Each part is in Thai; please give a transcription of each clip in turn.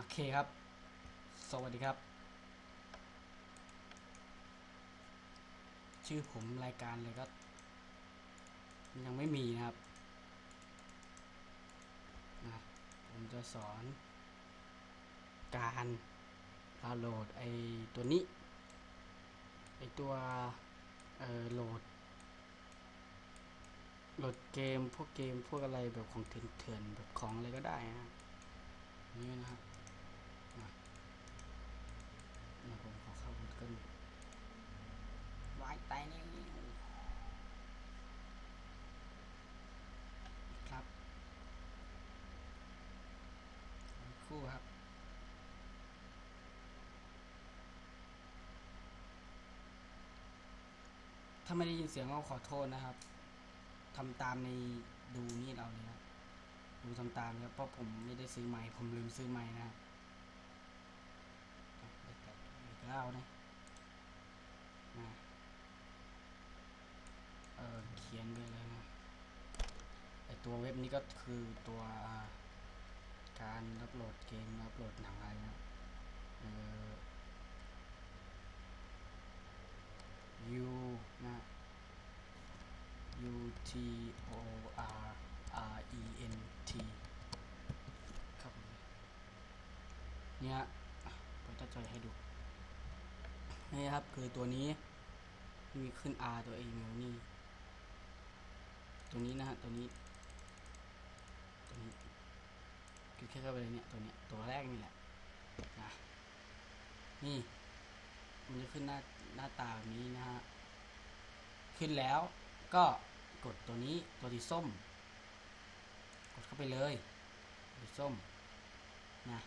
โอเคครับ สวัสดีครับ ชื่อผมรายการเลยก็ ยังไม่มีนะครับนะผมจะสอน การดาวน์โหลดไอตัวนี้ไอตัวเอ่อโหลดโหลดเกมพวกเกมพวกอะไรแบบของเถื่อนๆแบบของอะไรก็ได้นะนี่นะครับมามาผมขอเข้า Google วายตายนี่ครับสักครู่ครับ ถ้าไม่ได้ยินเสียงก็ขอโทษนะครับทำตามในดูนี่เราเลยครับดูทำตามครับเพราะผมไม่ได้ซื้อไม้ผมลืมซื้อไม้นะครับอีกแล้วนะนะเออเขียนไปเลยนะไอตัวเว็บนี้ก็คือตัวการอัปโหลดเกมอัปโหลดหนังอะไรนะเออ U นะ U T O R R E N T ครับเนี่ยผมจะจอยให้ดู นี่ครับคือตัวนี้ มีขึ้น R ตัว A มิวนี่ ตัวนี้นะฮะ ตัวนี้ ตัวนี้คือแค่เข้าไปเลยเนี่ย ตัวเนี้ย ตัวแรกนี่แหละนะนี่ มันจะขึ้นหน้าหน้าตาแบบนี้นะฮะ ขึ้นแล้ว ก็กดตัวนี้ตัวสีส้ม กดเข้าไปเลยสีส้มนะ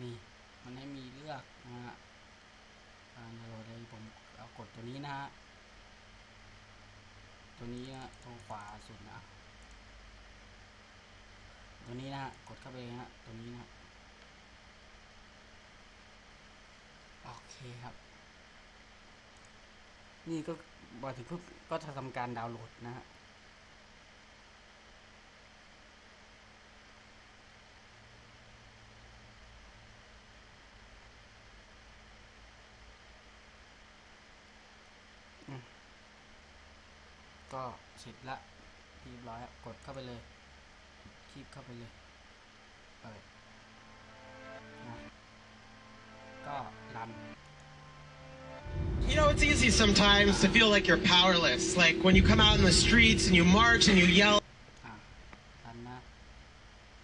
นี่มันให้มีเลือกนะฮะการโหลดเลยผมเอากดตัวนี้นะฮะตัวนี้นะตรงขวาสุดนะตัวนี้นะฮะกดเข้าไปเลยฮะตัวนี้นะโอเคครับ นี่ก็มาถึงปุ๊บก็จะทำการดาวน์โหลดนะฮะก็เสร็จละเรียบร้อยกดเข้าไปเลย คลิปเข้าไปเลยเปิดก็รัน it's easy sometimes to feel like you're powerless. Like when you come out in the streets and you march and you yell ตันนะ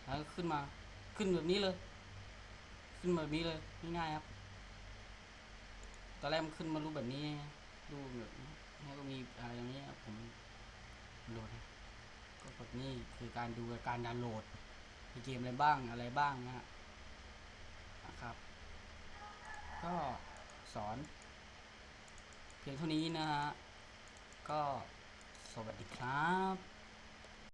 แล้วขึ้นมาขึ้นแบบนี้เลย ขึ้นแบบนี้เลยง่ายๆครับ ตอนแรกมันขึ้นมารูปแบบนี้รูปแบบนี้แล้วก็มีอะไรอย่างนี้ครับผมโหลดก็แบบนี้คือการดูการดาวน์โหลดมีเกมอะไรบ้างอะไรบ้างนะฮะนะครับ ก็สอน พียงเท่านี้นะฮะ ก็สวัสดีครับ